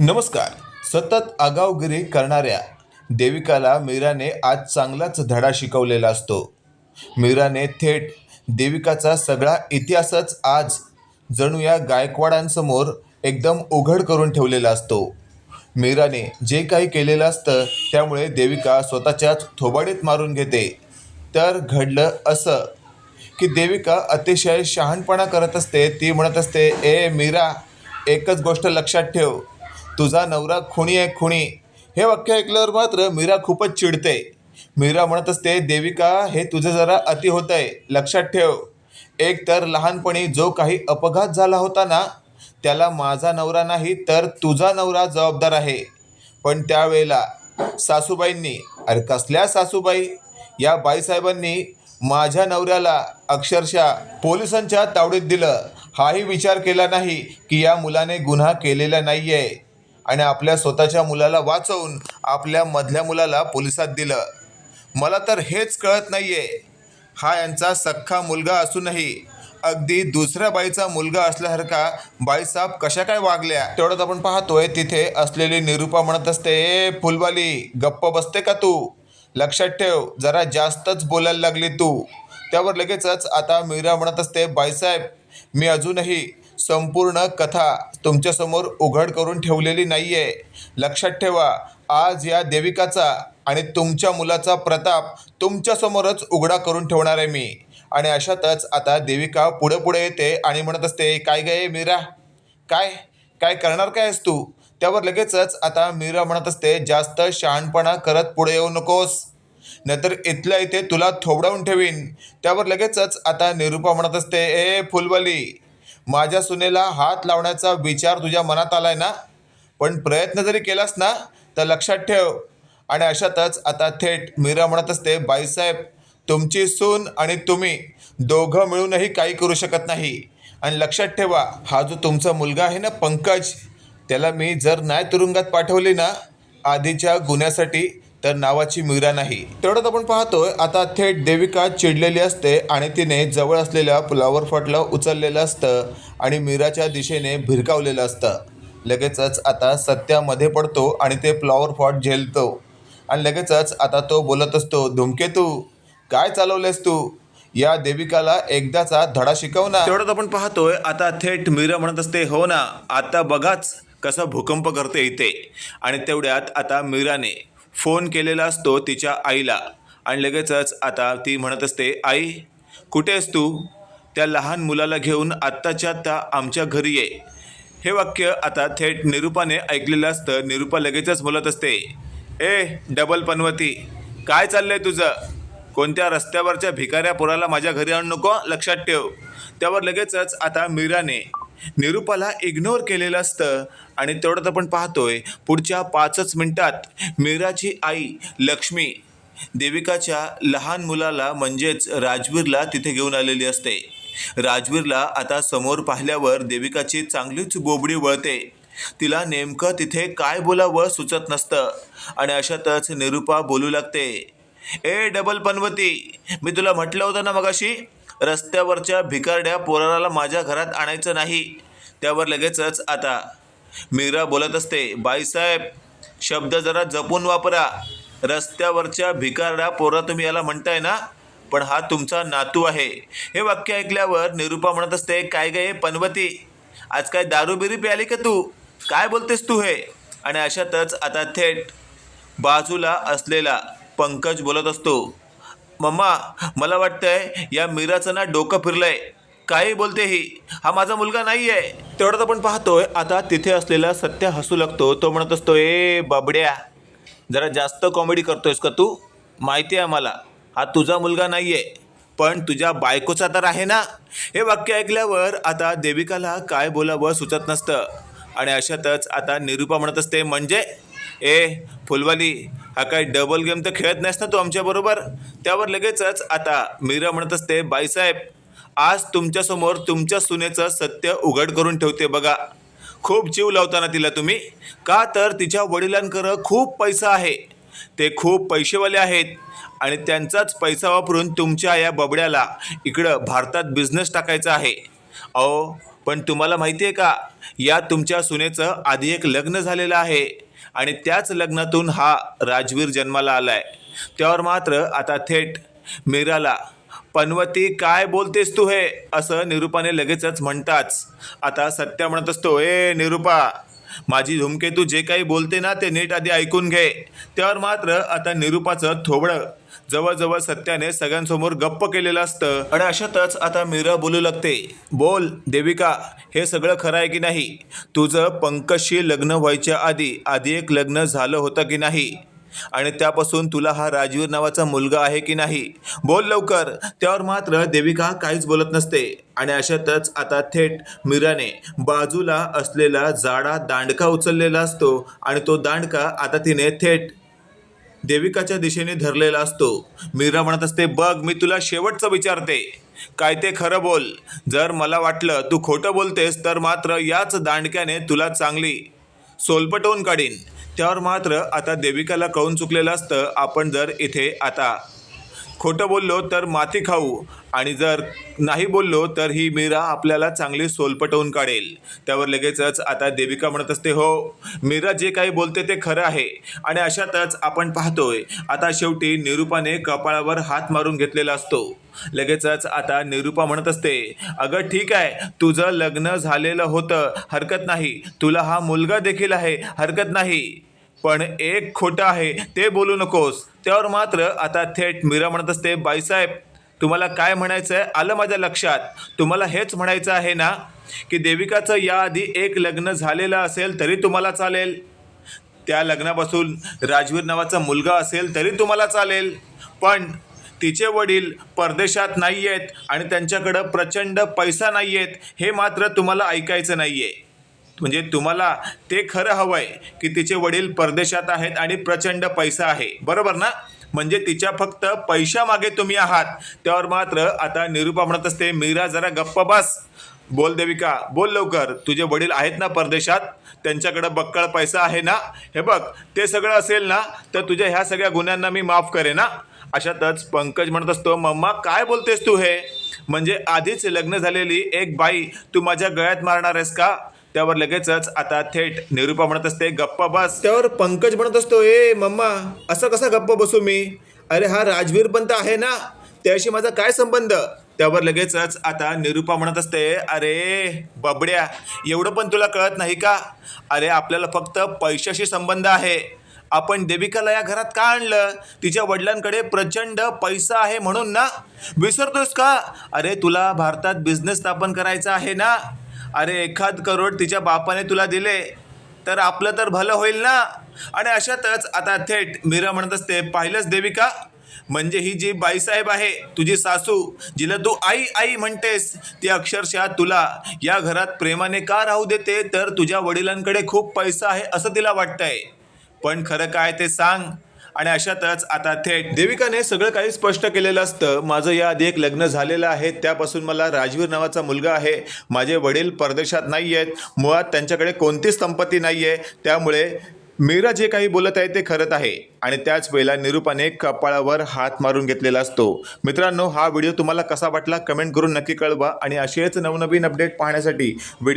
नमस्कार. सतत आगावगिरी करणाऱ्या देविकाला मीराने आज चांगलाच धडा शिकवलेला असतो. मीराने थेट देविकाचा सगळा इतिहासच आज जणू या गायकवाडांसमोर एकदम उघड करून ठेवलेला असतो. मीराने जे काही केलेलं असतं त्यामुळे देविका स्वतःच्याच थोबाडीत मारून घेते. तर घडलं असं की देविका अतिशय शहाणपणा करत असते ती म्हणत असते ए मीरा एकच गोष्ट लक्षात ठेव. तुझा नवरा खुणी आहे खुणी. हे वाक्य ऐकल्यावर मात्र मीरा खूपच चिडते. मीरा म्हणत असते देविका हे तुझं जरा अति होत आहे लक्षात ठेव. एक तर लहानपणी जो काही अपघात झाला होता ना त्याला माझा नवरा नाही तर तुझा नवरा जबाबदार आहे. पण त्यावेळेला सासूबाईंनी अरे कसल्या सासूबाई? या बाईसाहेबांनी माझ्या नवऱ्याला अक्षरशः पोलिसांच्या तावडीत दिलं. हाही विचार केला नाही की या मुलाने गुन्हा केलेला नाही आहे आणि आपल्या स्वतःच्या मुलाला वाचवून आपल्या मधल्या मुलाला पोलिसात दिलं. मला तर हेच कळत नाही आहे हा यांचा सख्खा मुलगा असूनही अगदी दुसऱ्या बाईचा मुलगा असल्यासारखा बाईसाहेब कशा काय वागल्या? तेवढंच आपण पाहतोय तिथे असलेली निरूपा म्हणत असते ए फुलवाली गप्प बसते का तू? लक्षात ठेव जरा जास्तच बोलायला लागली तू. त्यावर लगेचच आता मीरा म्हणत असते बाईसाहेब मी अजूनही संपूर्ण कथा तुमच्यासमोर उघड करून ठेवलेली नाही आहे लक्षात ठेवा आज या देविकाचा आणि तुमच्या मुलाचा प्रताप तुमच्यासमोरच उघडा करून ठेवणार आहे मी. आणि अशातच आता देविका पुढे पुढे येते आणि म्हणत असते काय गे मीरा? काय? काय करणार काय आहेस तू? त्यावर लगेचच आता मीरा म्हणत असते जास्त शहाणपणा करत पुढे येऊ नकोस. नाहीतर इथल्या इथे तुला थोबडावून ठेवीन. त्यावर लगेचच आता निरूपा म्हणत असते ए फुलवाली माझ्या सुनेला हात लावण्याचा विचार तुझ्या मनात आलाय ना? पण प्रयत्न जरी केलास ना तर लक्षात ठेव. आणि अशातच आता थेट मीरा म्हणत असते बाईसाहेब तुमची सून आणि तुम्ही दोघं मिळूनही काही करू शकत नाही. आणि लक्षात ठेवा हा जो तुमचा मुलगा आहे ना पंकज त्याला मी जर नाही तुरुंगात पाठवली ना आधीच्या गुन्ह्यासाठी तर नावाची मीरा नाही. तेवढ्यात आपण पाहतोय आता थेट देविका चिडलेली असते आणि तिने जवळ असलेल्या फ्लॉवर फॉटला उचललेलं असतं आणि मीराच्या दिशेने भिरकावलेलं असतं. लगेचच आता सत्यामध्ये पडतो आणि ते फ्लॉवर फॉट झेलतो. आणि लगेचच आता तो बोलत असतो धुमकेतू काय चालवलेस तू? या देविकाला एकदाचा धडा शिकव ना तेवढ्यात आपण पाहतोय आता थेट मीरा म्हणत असते हो ना आता बघाच कसा भूकंप करते इथे. आणि तेवढ्यात आता मीराने फोन केलेला असतो तिच्या आईला. आणि लगेचच आता ती म्हणत असते आई कुठे आहेस तू? त्या लहान मुलाला घेऊन आत्ताच्या आत्ता आमच्या घरी ये. हे वाक्य आता थेट निरूपाने ऐकलेलं असतं. निरूपा लगेचच बोलत असते ए डबल पनवती काय चाललंय तुझं? कोणत्या रस्त्यावरच्या भिकाऱ्या पोराला माझ्या घरी आणू नको? लक्षात ठेव. त्यावर लगेचच आता मीराने निरूपाला इग्नोर केलेलं असतं. आणि तेवढंच आपण पाहतोय पुढच्या पाचच मिनिटात मीराची आई लक्ष्मी देविकाच्या लहान मुलाला म्हणजेच राजवीरला तिथे घेऊन आलेली असते. राजवीरला आता समोर पाहिल्यावर देविकाची चांगलीच बोबडी वळते. तिला नेमकं तिथे काय बोलावं सुचत नसतं. आणि अशातच निरूपा बोलू लागते ए डबल पनवती मी तुला म्हटलं होतं ना मगाशी रस्त्यावरच्या भिकारड्या पोराला माझ्या घरात आणायचं नाही. त्यावर लगेचच आता. मीरा बोलत असते बाईसाहेब शब्द जरा जपून वापरा. रस्त्यावरच्या भिकारड्या पोरा तुम्ही याला म्हणताय ना? पण हा तुमचा नातू आहे. हे वाक्य ऐकल्यावर निरूपा म्हणत असते काय गे पनवती? आज काय दारू बिरी प्याली का तू? काय बोलतेस तू हे? आणि अशातच आता थेट बाजूला असलेला पंकज बोलत असतो मम्मा मला वाटतंय या मीराचं ना डोकं फिरलंय. काही बोलते ही. हा माझा मुलगा नाही आहे तेवढ्यात आपण पाहतोय. आता तिथे असलेला सत्य हसू लागतो. तो म्हणत असतो ए बाबड्या जरा जास्त कॉमेडी करतोयस का तू? माहिती आहे मला हा तुझा मुलगा नाही आहे पण तुझ्या बायकोचा तर आहे ना. हे वाक्य ऐकल्यावर आता देविकाला काय बोलावं सुचत नसतं. आणि अशातच आता निरूपा म्हणत असते म्हणजे? ए फुलवाली हा काय डबल गेम तर खेळत नाहीस ना तू आमच्याबरोबर त्यावर लगेचच आता मीरा म्हणत असते बाईसाहेब आज तुमच्यासमोर तुमच्या सुनेचं सत्य उघड करून ठेवते बघा. खूप जीव लावताना तिला तुम्ही. का तर तिच्या वडिलांकडं खूप पैसा आहे. ते खूप पैसेवाले आहेत आणि त्यांचाच पैसा वापरून तुमच्या या बबड्याला इकडं भारतात बिझनेस टाकायचा आहे. अहो पण तुम्हाला माहिती आहे का या तुमच्या सुनेचं आधी एक लग्न झालेलं आहे. आणि त्याच लग्नातून हा राजवीर जन्माला आलाय. त्यावर मात्र आता थेट मीराला पनवती काय बोलतेस तू हे? असं निरूपाने लगेचच म्हणताच. आता सत्या म्हणत असतो ए निरूपा माझी धूमकेतू जे काही बोलते ना ते नीट आधी ऐकून घे. त्यावर मात्र आता निरूपाचं थोबडं जवळजवळ सत्याने सगळ्यांसमोर गप्प केलेलं असतं. आणि अशातच आता मीरा बोलू लागते. बोल देविका हे सगळं खरं आहे की नाही? तुझं पंकजशी लग्न व्हायच्या आधी आधी एक लग्न झालं होतं की नाही? आणि त्यापासून तुला हा राजवीर नावाचा मुलगा आहे की नाही? बोल लवकर. त्यावर मात्र देविका काहीच बोलत नसते. आणि अशातच आता थेट मीराने बाजूला असलेला जाडा दांडका उचललेला असतो. आणि तो दांडका आता तिने थेट देविकाच्या दिशेने धरलेला असतो. मीरा म्हणत असते बघ मी तुला शेवटचं विचारते. काय ते खरं बोल. जर मला वाटलं तू खोटं बोलतेस तर मात्र याच दांडक्याने तुला चांगली सोलपटवून काढीन. त्यावर मात्र आता देविकाला कळून चुकलेलं असतं आपण जर इथे आता खोटं बोललो तर माती खाऊ. आणि जर नाही बोललो तर ही मीरा आपल्याला चांगली सोलपटवून काढेल. त्यावर लगेचच आता देविका म्हणत असते हो मीरा जे काही बोलते ते खरं आहे. आणि अशातच आपण पाहतोय आता शेवटी निरूपाने कपाळावर हात मारून घेतलेला असतो. लगेचच आता निरूपा म्हणत असते अगं ठीक आहे तुझं लग्न झालेलं होतं हरकत नाही. तुला हा मुलगा देखील आहे हरकत नाही. पण एक खोटं आहे ते बोलू नकोस. त्यावर मात्र आता थेट मीरा म्हणत असते बाईसाहेब तुम्हाला काय म्हणायचं आहे आलं माझ्या लक्षात. तुम्हाला हेच म्हणायचं आहे ना की देविकाचं याआधी एक लग्न झालेलं असेल तरी तुम्हाला चालेल. त्या लग्नापासून राजवीर नावाचा मुलगा असेल तरी तुम्हाला चालेल. पण तिचे वडील परदेशात नाही आहेत आणि त्यांच्याकडं प्रचंड पैसा नाही आहेत हे मात्र तुम्हाला ऐकायचं नाही आहे म्हणजे तुम्हाला ते खरं हवं आहे की तिचे वडील परदेशात आहेत आणि प्रचंड पैसा आहे. बरोबर ना? म्हणजे तिच्या फक्त पैशामागे तुम्ही आहात. त्यावर मात्र आता निरूपा म्हणत असते मीरा जरा गप्प बस. बोल देविका बोल लवकर. तुझे वडील आहेत ना परदेशात? त्यांच्याकडं बक्कळ पैसा आहे ना? हे बघ ते सगळं असेल ना तर तुझ्या ह्या सगळ्या गुन्ह्यांना मी माफ करेन ना अशातच पंकज म्हणत असतो मम्मा काय बोलतेस तू हे? म्हणजे आधीच लग्न झालेली एक बाई तू माझ्या गळ्यात मारणार आहेस का? त्यावर लगेचच आता थेट निरूपा म्हणत असते गप्पा बस. त्यावर पंकज म्हणत असतो ए मम्मा असं कसा गप्प बसू मी? अरे हा राजवीर पंत आहे ना? त्याशी माझा काय संबंध? त्यावर लगेचच आता निरूपा म्हणत असते अरे बबड्या एवढं पण तुला कळत नाही का? अरे आपल्याला फक्त पैशाशी संबंध आहे. आपण देविकाला या घरात का आणलं? तिच्या वडिलांकडे प्रचंड पैसा आहे म्हणून ना? विसरतोस का? अरे तुला भारतात बिझनेस स्थापन करायचा आहे ना? अरे एखाद करोड तिच्या बापाने तुला दिले तर आपलं तर भलं होईल ना? आणि अशातच आता थेट मीरा म्हणत असते पाहिलंच देविका? म्हणजे ही जी बाईसाहेब आहे तुझी सासू जिला तू आई आई म्हणतेस ती अक्षरशः तुला या घरात प्रेमाने का राहू देते तर तुझ्या वडिलांकडे खूप पैसा आहे असं तिला वाटतंय. पण खरं काय ते सांग आणि अशातच आता थेट देविकाने सगळं काही स्पष्ट केलेलं असतं. माझं याआधी एक लग्न झालेलं आहे. त्यापासून मला राजवीर नावाचा मुलगा आहे. माझे वडील परदेशात नाही आहेत मुळात त्यांच्याकडे कोणतीच संपत्ती नाही आहे त्यामुळे मीरा जे काही बोलत आहे ते खरंच आहे. आणि त्याच वेळेला निरूपाने कपाळावर हात मारून घेतलेला असतो. मित्रांनो हा व्हिडिओ तुम्हाला कसा वाटला कमेंट करून नक्की कळवा. आणि असेच नवनवीन अपडेट पाहण्यासाठी व्हिडिओ